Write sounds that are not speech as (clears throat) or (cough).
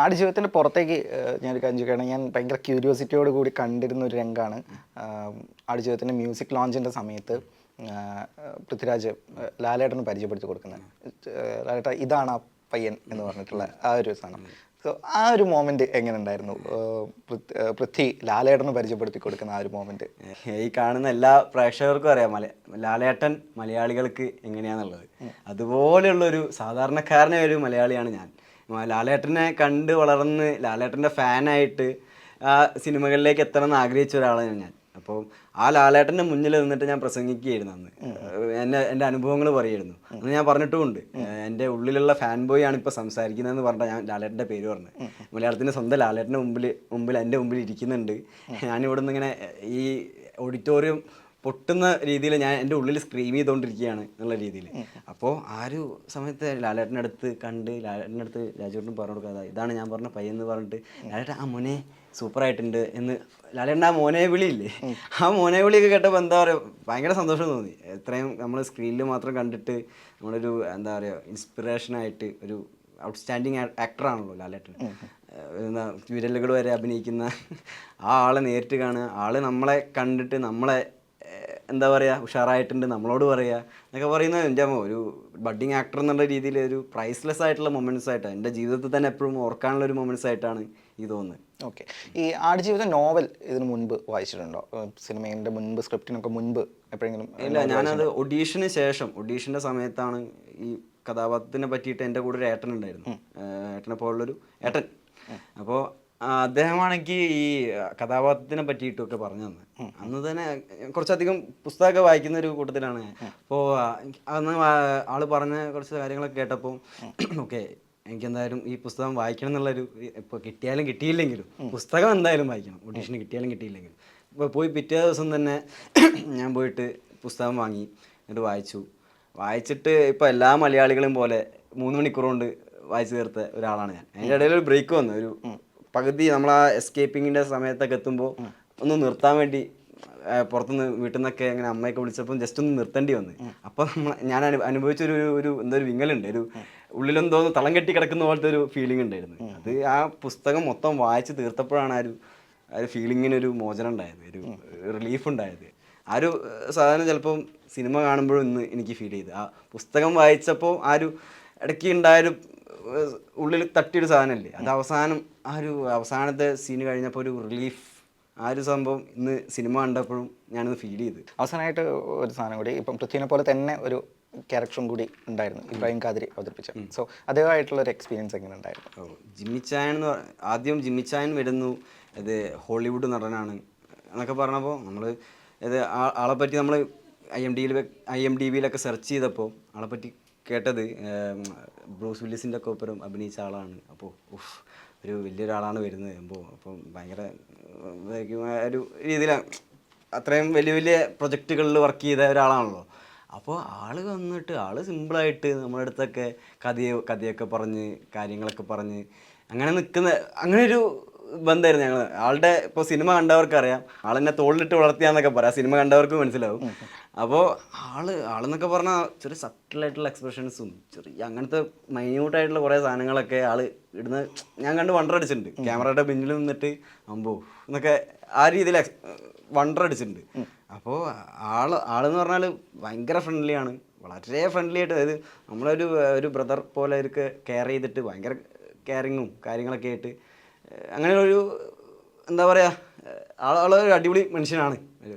ആട് ജീവിതത്തിന്റെ പുറത്തേക്ക് ഞാൻ ഞാനൊരു കാര്യം ചോദിക്കുകയാണ്. ഞാൻ ഭയങ്കര ക്യൂരിയോസിറ്റിയോട് കൂടി കണ്ടിരുന്ന ഒരു രംഗമാണ് ആട് ജീവിതത്തിന്റെ മ്യൂസിക് ലോഞ്ചിന്റെ സമയത്ത് പൃഥ്വിരാജ് ലാലേട്ടന് പരിചയപ്പെടുത്തി കൊടുക്കുന്നത്. ലാലേട്ട ഇതാണ് ആ പയ്യൻ എന്ന് പറഞ്ഞിട്ടുള്ള ആ ഒരു സാധനം. സോ ആ ഒരു മോമെന്റ് എങ്ങനെ ഉണ്ടായിരുന്നു? പൃഥ്വി ലാലേട്ടന് പരിചയപ്പെടുത്തി കൊടുക്കുന്ന ആ ഒരു മോമെന്റ് ഈ കാണുന്ന എല്ലാ പ്രേക്ഷകർക്കും അറിയാം മല ലാലേട്ടൻ മലയാളികൾക്ക് എങ്ങനെയാണെന്നുള്ളത് അതുപോലെയുള്ള ഒരു സാധാരണക്കാരനായ ഒരു മലയാളിയാണ് ഞാൻ. ലാലേട്ടനെ കണ്ട് വളർന്ന് ലാലേട്ടന്റെ ഫാനായിട്ട് ആ സിനിമകളിലേക്ക് എത്തണം എന്ന് ആഗ്രഹിച്ച ഒരാളാണ് ഞാൻ. അപ്പോൾ ആ ലാലേട്ടന്റെ മുന്നിൽ നിന്നിട്ട് ഞാൻ പ്രസംഗിക്കുകയായിരുന്നു അന്ന്. എന്നെ എന്റെ അനുഭവങ്ങൾ പറയുമായിരുന്നു. അന്ന് ഞാൻ പറഞ്ഞിട്ടുമുണ്ട്. എന്റെ ഉള്ളിലുള്ള ഫാൻ ബോയ് ആണ് ഇപ്പോൾ സംസാരിക്കുന്നതെന്ന് പറഞ്ഞാൽ ഞാൻ ലാലേട്ടന്റെ പേര് പറഞ്ഞു മലയാളത്തിന്റെ സ്വന്തം ലാലേട്ടന്റെ മുമ്പിൽ മുമ്പിൽ എന്റെ മുമ്പിൽ ഇരിക്കുന്നുണ്ട്. ഞാനിവിടെ നിന്ന് ഇങ്ങനെ ഈ ഓഡിറ്റോറിയം പൊട്ടുന്ന രീതിയിൽ ഞാൻ എന്റെ ഉള്ളിൽ സ്ക്രീം ചെയ്തുകൊണ്ടിരിക്കുകയാണ് എന്നുള്ള രീതിയിൽ. അപ്പോൾ ആ ഒരു സമയത്ത് ലാലേട്ടന്റെ അടുത്ത് കണ്ട് ലാലേട്ടന്റെ അടുത്ത് രാജുവിനും പറഞ്ഞു കൊടുക്കാതെ ഇതാണ് ഞാൻ പറഞ്ഞ പയ്യെന്ന് പറഞ്ഞിട്ട് ലാലേട്ടൻ ആ മോനെ സൂപ്പറായിട്ടുണ്ട് എന്ന് ലാലേട്ടൻ ആ മോനെ വിളിയില്ലേ? ആ മോനെ വിളിയൊക്കെ കേട്ടപ്പോൾ എന്താ പറയുക ഭയങ്കര സന്തോഷം തോന്നി. എത്രയും നമ്മൾ സ്ക്രീനിൽ മാത്രം കണ്ടിട്ട് നമ്മളൊരു എന്താ പറയുക ഇൻസ്പിറേഷനായിട്ട് ഒരു ഔട്ട്സ്റ്റാൻഡിങ് ആക്ടറാണല്ലോ ലാലേട്ടൻ. എന്താ വിരലുകൾ വരെ അഭിനയിക്കുന്ന ആ ആളെ നേരിട്ട് കാണുക. ആൾ നമ്മളെ കണ്ടിട്ട് നമ്മളെ എന്താ പറയുക ഉഷാറായിട്ടുണ്ട് നമ്മളോട് പറയുക എന്നൊക്കെ പറയുന്നത് എന്റെ അമ്മ. ഒരു ബഡ്ഡിങ് ആക്ടർ എന്നുള്ള രീതിയിൽ ഒരു പ്രൈസ്ലെസ് ആയിട്ടുള്ള മൊമെന്റ്സ് ആയിട്ടാണ്. എന്റെ ജീവിതത്തിൽ തന്നെ എപ്പോഴും ഓർക്കാനുള്ള ഒരു മൊമെന്റ്സ് ആയിട്ടാണ് ഈ തോന്നുന്നത്. ഓക്കെ ഈ ആടുജീവിതം നോവൽ ഇതിന് മുൻപ് വായിച്ചിട്ടുണ്ടോ? സിനിമേന്റെ മുൻപ് സ്ക്രിപ്റ്റിനൊക്കെ മുൻപ് എപ്പോഴെങ്കിലും ഇല്ല ഞാനത് ഒഡീഷന് ശേഷം ഒഡീഷന്റെ സമയത്താണ് ഈ കഥാപാത്രത്തിനെ പറ്റിയിട്ട് എന്റെ കൂടെ ഒരു ഏട്ടൻ ഉണ്ടായിരുന്നു. ഏട്ടനെ പോലുള്ളൊരു ഏട്ടൻ. അപ്പോൾ അദ്ദേഹമാണെങ്കിൽ ഈ കഥാപാത്രത്തിനെ പറ്റിയിട്ടൊക്കെ പറഞ്ഞു തന്നെ അന്ന് തന്നെ കുറച്ചധികം പുസ്തകമൊക്കെ വായിക്കുന്ന ഒരു കൂട്ടത്തിലാണ് ഞാൻ. അപ്പോൾ അന്ന് ആൾ പറഞ്ഞ കുറച്ച് കാര്യങ്ങളൊക്കെ കേട്ടപ്പോൾ ഓക്കെ എനിക്കെന്തായാലും ഈ പുസ്തകം വായിക്കണം എന്നുള്ളൊരു ഇപ്പോൾ കിട്ടിയാലും കിട്ടിയില്ലെങ്കിലും പുസ്തകം എന്തായാലും വായിക്കണം. ഓഡീഷന് കിട്ടിയാലും കിട്ടിയില്ലെങ്കിലും. ഇപ്പോൾ പോയി പിറ്റേ ദിവസം തന്നെ (clears throat) ഞാൻ പോയിട്ട് പുസ്തകം വാങ്ങി എന്നിട്ട് വായിച്ചു. വായിച്ചിട്ട് ഇപ്പോൾ എല്ലാ മലയാളികളും പോലെ മൂന്ന് മണിക്കൂർ കൊണ്ട് വായിച്ചു തീർത്ത ഒരാളാണ് ഞാൻ. അതിന്റെ ഇടയിൽ ഒരു ബ്രേക്ക് വന്നു ഒരു പകുതി നമ്മൾ ആ എസ്കേപ്പിങ്ങിന്റെ സമയത്തൊക്കെ എത്തുമ്പോൾ ഒന്ന് നിർത്താൻ വേണ്ടി പുറത്തുനിന്ന് വീട്ടിൽ നിന്നൊക്കെ അങ്ങനെ അമ്മയൊക്കെ വിളിച്ചപ്പോൾ ജസ്റ്റ് ഒന്ന് നിർത്തേണ്ടി വന്ന്. അപ്പോൾ നമ്മൾ ഞാൻ അനു- അനുഭവിച്ച ഒരു ഒരു എന്തോ ഒരു വിങ്ങലുണ്ട്. ഒരു ഉള്ളിലെന്തോ തളം കെട്ടി കിടക്കുന്ന പോലത്തെ ഒരു ഫീലിംഗ് ഉണ്ടായിരുന്നു. അത് ആ പുസ്തകം മൊത്തം വായിച്ച് തീർത്തപ്പോഴാണ് ആ ഒരു ആ ഒരു ഫീലിങ്ങിന് ഒരു മോചനം ഉണ്ടായത് ഒരു റിലീഫ് ഉണ്ടായത്. ആ ഒരു സാധാരണ ചിലപ്പം സിനിമ കാണുമ്പോഴും ഇന്ന് എനിക്ക് ഫീൽ ചെയ്തു. ആ പുസ്തകം വായിച്ചപ്പോൾ ആ ഒരു ഇടയ്ക്ക് ഉണ്ടായൊരു ഉള്ളിൽ തട്ടിയൊരു സാധനമല്ലേ അത് അവസാനം ആ ഒരു അവസാനത്തെ സീന് കഴിഞ്ഞപ്പോൾ ഒരു റിലീഫ് ആ ഒരു സംഭവം ഇന്ന് സിനിമ കണ്ടപ്പോഴും ഞാനത് ഫീൽ ചെയ്ത്. അവസാനമായിട്ട് ഒരു സാധനം കൂടി ഇപ്പം പൃഥ്വിനെ പോലെ തന്നെ ഒരു ക്യാരക്ടറും കൂടി ഉണ്ടായിരുന്നു ഇബ്രാഹിം ഖാദിരി അവതരിപ്പിച്ച. സോ അതേമായിട്ടുള്ള ഒരു എക്സ്പീരിയൻസ് എങ്ങനെ ഉണ്ടായിരുന്നു? ഓ ജിമ്മി ചായൻ എന്ന് ആദ്യം ജിമ്മിച്ചായൻ വരുന്നു. ഇത് ഹോളിവുഡ് നടനാണ് എന്നൊക്കെ പറഞ്ഞപ്പോൾ നമ്മൾ ഇത് ആളെ പറ്റി നമ്മൾ ഐ എം ഡിയിൽ ഐ എം ഡി ബിയിലൊക്കെ സെർച്ച് ചെയ്തപ്പോൾ ആളെ പറ്റി കേട്ടത് ബ്രൂസ് വില്ലിസിന്റെ ഒക്കെ ഒപ്പരം അഭിനയിച്ച ആളാണ്. അപ്പോൾ ഉഫ് ഒരു വലിയൊരാളാണ് വരുന്നത്. അപ്പോൾ അപ്പം ഭയങ്കര ഒരു രീതിയിലാണ് അത്രയും വലിയ വലിയ പ്രൊജക്റ്റുകളിൽ വർക്ക് ചെയ്ത ഒരാളാണല്ലോ. അപ്പോൾ ആൾ വന്നിട്ട് ആൾ സിമ്പിളായിട്ട് നമ്മുടെ അടുത്തൊക്കെ കഥയോ കഥയൊക്കെ പറഞ്ഞ് കാര്യങ്ങളൊക്കെ പറഞ്ഞ് അങ്ങനെ നിൽക്കുന്ന അങ്ങനെ ഒരു ബന്ധമായിരുന്നു ഞങ്ങൾ ആളുടെ ഇപ്പോൾ സിനിമ കണ്ടവർക്ക് അറിയാം ആളെന്നെ തോളിലിട്ട് വളർത്തിയാന്നൊക്കെ പറയാം. സിനിമ കണ്ടവർക്ക് മനസ്സിലാവും. അപ്പോൾ ആൾ ആളെന്നൊക്കെ പറഞ്ഞാൽ ചെറിയ സട്ടിലായിട്ടുള്ള എക്സ്പ്രഷൻസും ചെറിയ അങ്ങനത്തെ മൈന്യൂട്ടായിട്ടുള്ള കുറേ സാധനങ്ങളൊക്കെ ആൾ ഇടുന്ന ഞാൻ കണ്ട് വണ്ടർ അടിച്ചിട്ടുണ്ട്. ക്യാമറയുടെ പിന്നിൽ നിന്നിട്ട് അമ്പോ എന്നൊക്കെ ആ രീതിയിൽ വണ്ടർ അടിച്ചിട്ടുണ്ട്. അപ്പോൾ ആൾ ആളെന്ന് പറഞ്ഞാൽ ഭയങ്കര ഫ്രണ്ട്ലി ആണ്. വളരെ ഫ്രണ്ട്ലി ആയിട്ട് അതായത് നമ്മളൊരു ഒരു ബ്രദർ പോലെ അവർക്ക് കെയർ ചെയ്തിട്ട് ഭയങ്കര കെയറിങ്ങും കാര്യങ്ങളൊക്കെ ആയിട്ട് അങ്ങനെ ഒരു എന്താ പറയുക ആളൊരു അടിപൊളി മനുഷ്യനാണ് ഒരു